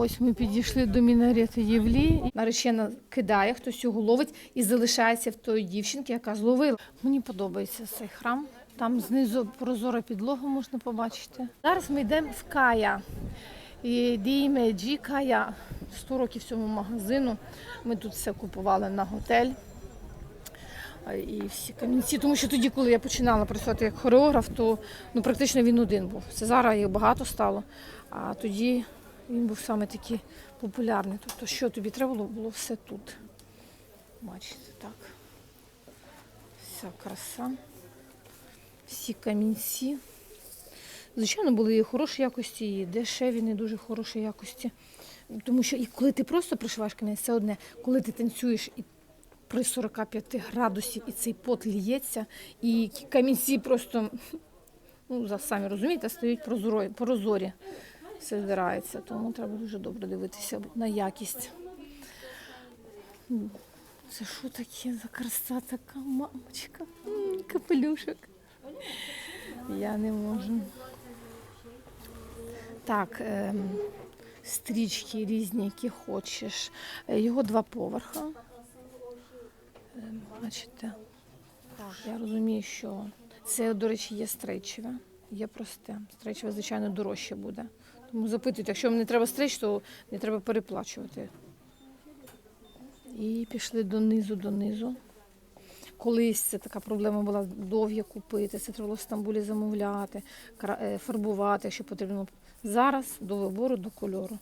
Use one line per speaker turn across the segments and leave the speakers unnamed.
Ось ми підійшли до мінарети Євлі. Наречена кидає, хтось його ловить і залишається в тої дівчинки, яка зловила. Мені подобається цей храм. Там знизу прозора підлога можна побачити. Зараз ми йдемо в Кая. Дійме Джі Кая. 100 років цьому магазину. Ми тут все купували на готель. І всі камінці, тому що тоді, коли я починала працювати як хореограф, то ну, практично він один був. Це зараз їх багато стало, а тоді він був саме такий популярний. Тобто, що тобі треба було, було все тут. Бачите, так. Вся краса, всі камінці. Звичайно, були і хороші якості, і дешеві, не дуже хороші якості. Тому що і коли ти просто пришиваєш камінець, це одне, коли ти танцюєш і при 45 градусів і цей пот ліється, і камінці просто, ну, самі розумієте, стають прозорі. Все збирається, тому треба дуже добре дивитися на якість. Це що таке за краса така мамочка? Капелюшок. Я не можу. Так, ем, стрічки різні, які хочеш. Е, Його два поверха. Ем, Бачите? Я розумію, що це, до речі, є стрейчеве, є просте. Стрейчеве, звичайно, дорожче буде. Тому запитуйте, якщо не треба стрейч, то не треба переплачувати. І пішли донизу, донизу. Колись це така проблема була довгі купити, це треба було в Стамбулі замовляти, е, фарбувати, якщо потрібно. Зараз до вибору, до кольору.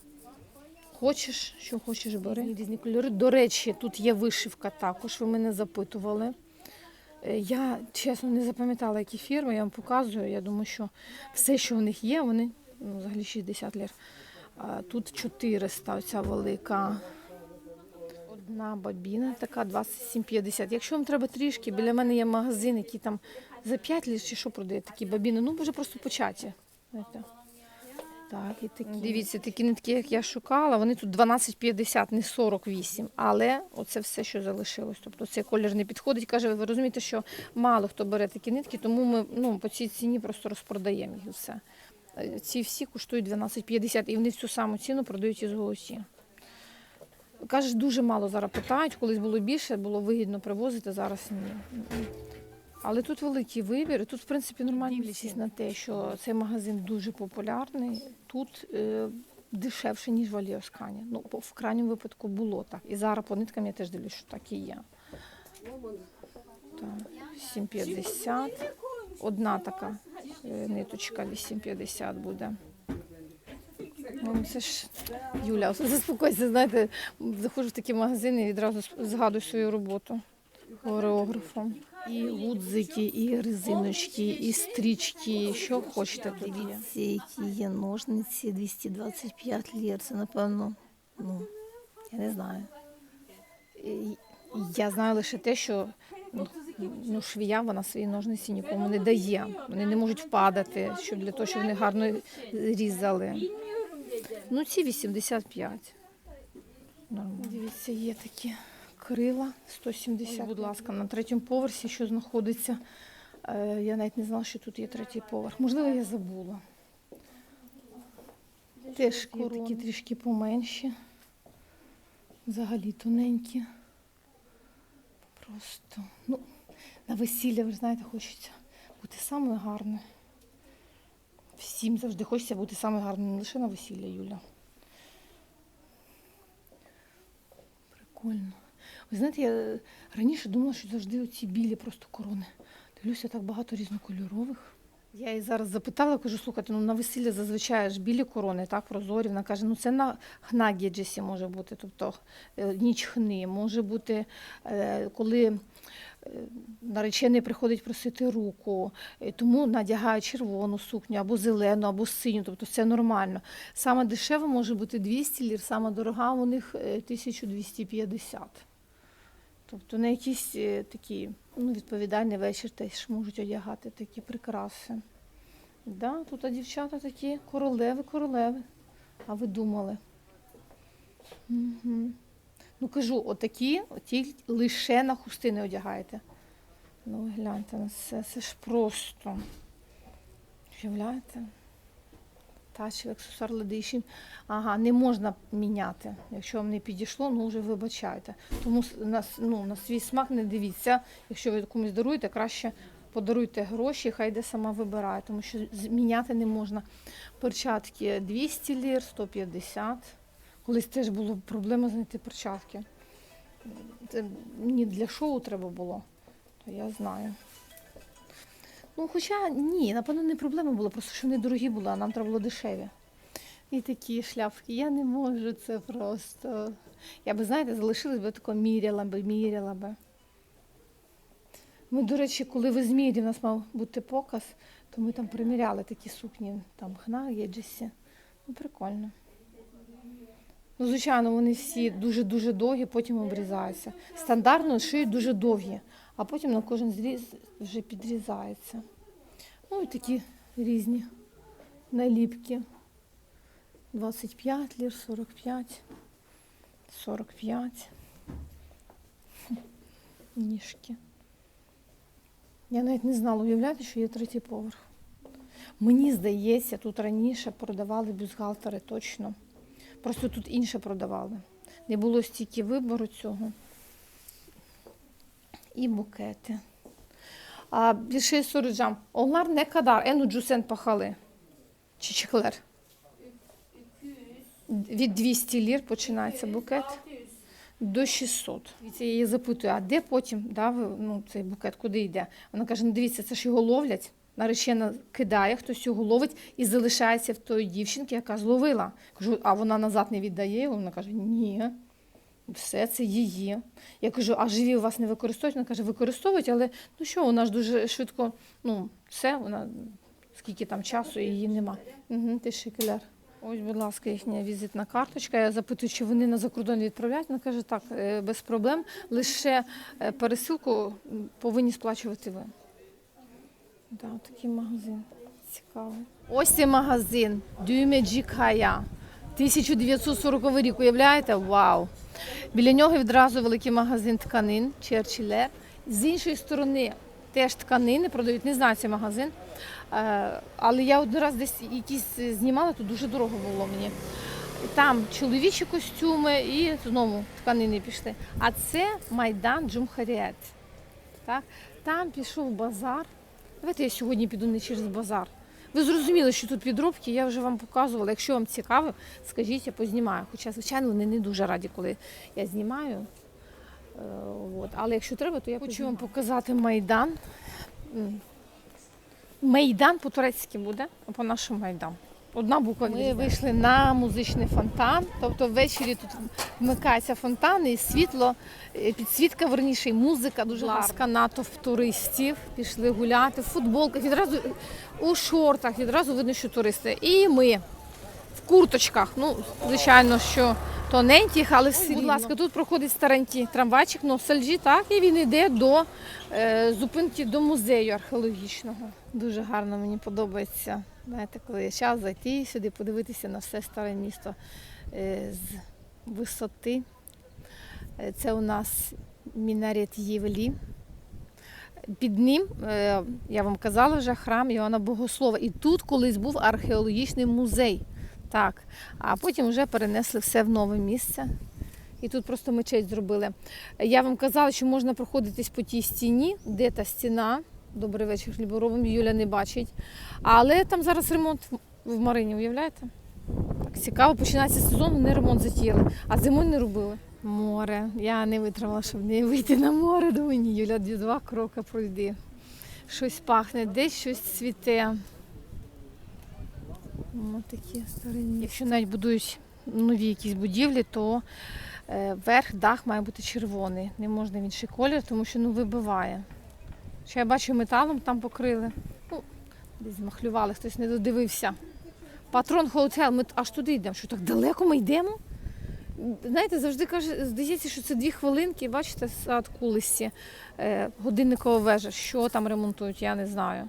Хочеш, що хочеш, бери. Різні кольори. До речі, тут є вишивка також, ви мене запитували. Е, Я чесно не запам'ятала, які фірми, я вам показую. Я думаю, що все, що у них є, вони ну, взагалі 60 лір. А Тут 400, оця велика. Одна бабіна, така 27,50. Якщо вам треба трішки, біля мене є магазин, який там за 5 лір чи що продає такі бабіни, ну може просто початі. Знаєте. Так, і такі. Дивіться, такі нитки, як я шукала, вони тут 12,50, не 48. Але оце все, що залишилось. Тобто цей колір не підходить. Каже, ви розумієте, що мало хто бере такі нитки, тому ми ну, по цій ціні просто розпродаємо їх все. Ці всі коштують 12,50 і вони в цю саму ціну продають із голосі. Кажеш, дуже мало зараз питають, колись було більше, було вигідно привозити, зараз ні. Але тут великий вибір, і тут, в принципі, нормально дивлячись на те, що цей магазин дуже популярний. Тут е, дешевше, ніж в Аліоскані. Ну, в крайньому випадку було так. І зараз по ниткам я теж дивлюсь, що так і є. Так, 7,50. Одна така ниточка 8,50 буде. Ну, це ж Юля, заспокойся, знаєте, заходжу в такі магазини і відразу згадую свою роботу хореографом. І гудзики, і резиночки, і стрічки, що хочете тут є.
Дивіться, які є ножниці 225 лір. Це напевно, ну, я не знаю.
Я знаю лише те, що ну, ну, швія вона свої ножниці нікому не дає. Вони не можуть впадати, щоб для того, щоб вони гарно різали. Ну, ці 85. Нормально. Дивіться, є такі крила 170. Будь ласка, на третьому поверсі, що знаходиться. Е, Я навіть не знала, що тут є третій поверх. Можливо, я забула. Теж є такі трішки поменші. Взагалі тоненькі. Просто, ну, на весілля, ви знаєте, хочеться бути самою гарною. Всім завжди хочеться бути самою гарною, не лише на весілля, Юля. Прикольно. Ви знаєте, я раніше думала, що завжди оці білі просто корони. Дивлюся, так багато різнокольорових. Я її зараз запитала, кажу, слухайте, ну на весілля зазвичай ж білі корони, так, прозорі. Вона каже, ну це на хнагіджесі може бути, тобто е, ніч хни, може бути, е, коли е, наречений приходить просити руку, тому надягає червону сукню або зелену, або синю, тобто це нормально. Саме дешева може бути 200 лір, саме дорога у них е, 1250. Тобто на якийсь е, такий ну, відповідальний вечір теж можуть одягати такі прикраси. Да, тут а дівчата такі королеви, королеви. А ви думали? Угу. Ну кажу, отакі, оті лише на хустини одягаєте. Ну, гляньте на це, це ж просто. Уявляєте? Touch аксесуар Ladation. Ага, не можна міняти. Якщо вам не підійшло, ну вже вибачайте. Тому на, ну, на свій смак не дивіться. Якщо ви комусь даруєте, краще подаруйте гроші, хай де сама вибирає, тому що зміняти не можна. Перчатки 200 лір, 150. Колись теж була проблема знайти перчатки. Це мені для шоу треба було, то я знаю. Ну, хоча ні, напевно, не проблема була, просто що вони дорогі були, а нам треба було дешеві. І такі шляпки. Я не можу це просто. Я би, знаєте, залишилась би тако міряла би, міряла би. Ми, до речі, коли в Ізмірі в нас мав бути показ, то ми там приміряли такі сукні, там хна, єджесі. Ну, прикольно. Ну, звичайно, вони всі дуже-дуже довгі, потім обрізаються. Стандартно шиють дуже довгі, а потім на кожен зріз вже підрізається. Ну і такі різні наліпки. 25 лір, 45, 45. Ніжки. Я навіть не знала, уявляєте, що є третій поверх. Мені здається, тут раніше продавали бюстгальтери точно. Просто тут інше продавали. Не було стільки вибору цього. І букети. А, більше соруджам. Onlar ne kadar en ucuz en pahalı? Çiçekler. Від 200 лір починається букет до 600. Дивіться, я її запитую, а де потім да, ну, цей букет, куди йде? Вона каже, ну дивіться, це ж його ловлять. Наречена кидає, хтось його ловить і залишається в тої дівчинки, яка зловила. Кажу, а вона назад не віддає? Вона каже, ні, все це її. Я кажу, а живі у вас не використовують? Вона каже, використовують, але ну що, вона ж дуже швидко, ну, все, вона скільки там часу, її нема. Угу, ти шикеляр. Ось, будь ласка, їхня візитна карточка. Я запитую, чи вони на закордон відправляють. Вона каже, так, е, без проблем. Лише е, пересилку повинні сплачувати ви. Да, такий магазин. Цікавий. Ось цей магазин Дюмеджікая. 1940 рік, уявляєте? Вау! Біля нього відразу великий магазин тканин Черчиллер. З іншої сторони теж тканини продають, не знаю цей магазин. Е, Але я один раз десь якісь знімала, то дуже дорого було мені. Там чоловічі костюми і знову тканини пішли. А це Майдан Джумхаріет. Так? Там пішов базар. Давайте я сьогодні піду не через базар. Ви зрозуміли, що тут підробки, я вже вам показувала. Якщо вам цікаво, скажіть, я познімаю. Хоча, звичайно, вони не дуже раді, коли я знімаю. Е, От. Але якщо треба, то я хочу вам показати Майдан. Майдан по-турецьки буде, а по-нашому Майдан. Одна буква. Ми вийшли на музичний фонтан. Тобто ввечері тут вмикається фонтан і світло, е, підсвітка, верніше, і музика дуже ласка, натовп туристів. Пішли гуляти в футболках, відразу у шортах, відразу видно, що туристи. І ми в курточках. Ну, звичайно, що тоненьких, але все Будь ласка, тут проходить старенький трамвайчик, ностальджі, так, і він йде до е, зупинки до музею археологічного. Дуже гарно мені подобається. Знаєте, коли є час зайти сюди, подивитися на все старе місто е, з висоти. Е, Це у нас мінарет Євелі. Під ним, е, я вам казала вже, храм Іоанна Богослова. І тут колись був археологічний музей. Так. А потім вже перенесли все в нове місце. І тут просто мечеть зробили. Я вам казала, що можна проходитись по тій стіні, де та стіна. Добрий вечір, хліборобам, Юля не бачить. Але там зараз ремонт в- Марині, уявляєте? Так цікаво, починається сезон, вони ремонт затіяли, а зимою не робили. Море. Я не витримала, щоб не вийти на море. Думаю, ні, Юля, два кроки пройди. Щось пахне, десь щось цвіте. Ось такі старинні. Якщо навіть будують нові якісь будівлі, то е, верх, дах має бути червоний. Не можна в інший колір, тому що ну, вибиває. Що я бачу, металом там покрили. Ну, десь змахлювали, хтось не додивився. Патрон Хоутел, ми аж туди йдемо. Що так далеко ми йдемо? Знаєте, завжди каже, здається, що це дві хвилинки, бачите, сад кулисі, е, годинникова вежа. Що там ремонтують, я не знаю.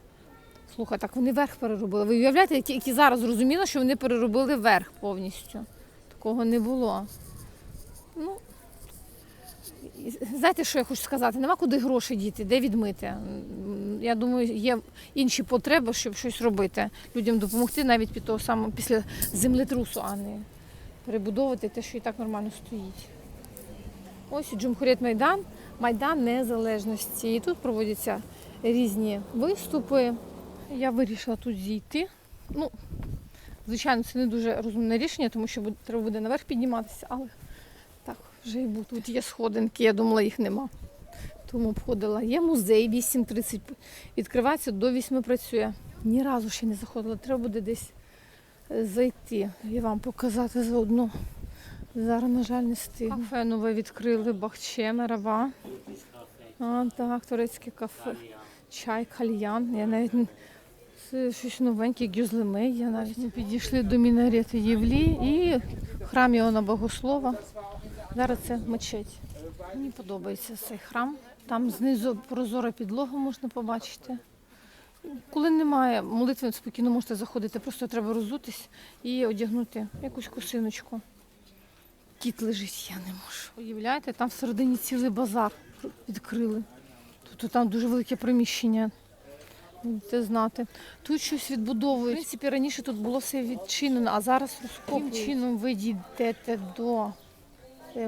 Слухай, так вони верх переробили. Ви уявляєте, які, які зараз зрозуміло, що вони переробили верх повністю. Такого не було. Ну, знаєте, що я хочу сказати? Нема куди гроші діти, де відмити. Я думаю, є інші потреби, щоб щось робити, людям допомогти навіть під того самого після землетрусу, а не перебудовувати те, що і так нормально стоїть. Ось Джумхурєт Майдан, Майдан Незалежності. І тут проводяться різні виступи. Я вирішила тут зійти. Ну, звичайно, це не дуже розумне рішення, тому що треба буде наверх підніматися, але буде. Тут є сходинки, я думала, їх нема. Тому обходила. Є музей 8.30 відкривається, до 8 працює. Ні разу ще не заходила. Треба буде десь е, зайти і вам показати заодно. Зараз, на жаль, не встигну. Кафе нове відкрили, Бахче, Мерава. А, так, турецьке кафе. Чай, кальян. Я навіть це щось новеньке, гюзлеми. Я навіть ми підійшли до мінарети Євлі і храм Іона Богослова. Зараз це мечеть. Мені подобається цей храм. Там знизу прозора підлога можна побачити. Коли немає молитви, спокійно можете заходити, просто треба розутись і одягнути якусь косиночку. Кіт лежить, я не можу. Уявляєте, там всередині цілий базар відкрили. Тобто там дуже велике приміщення. Це знати. Тут щось відбудовують. В принципі, раніше тут було все відчинено, а зараз розкопують. Чином ви дійдете до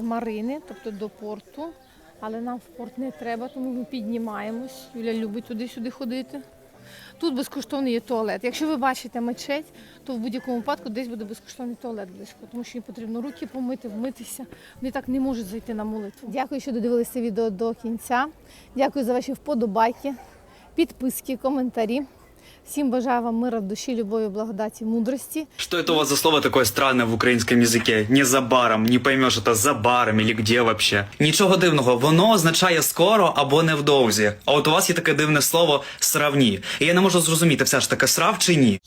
Марини, тобто до порту. Але нам в порт не треба, тому ми піднімаємось. Юля любить туди-сюди ходити. Тут безкоштовний є туалет. Якщо ви бачите мечеть, то в будь-якому випадку десь буде безкоштовний туалет близько, тому що їм потрібно руки помити, вмитися. Вони так не можуть зайти на молитву. Дякую, що додивилися відео до кінця. Дякую за ваші вподобайки, підписки, коментарі. Всім бажаю вам мира в душі, любові, благодаті, мудрості.
Что это у вас за слово такое странное в українському язике? Не за не поймеш, это за баром или где. Нічого дивного, воно означає скоро або невдовзі. А от у вас є таке дивне слово сравні. І я не можу зрозуміти, все ж таки срав чи ні.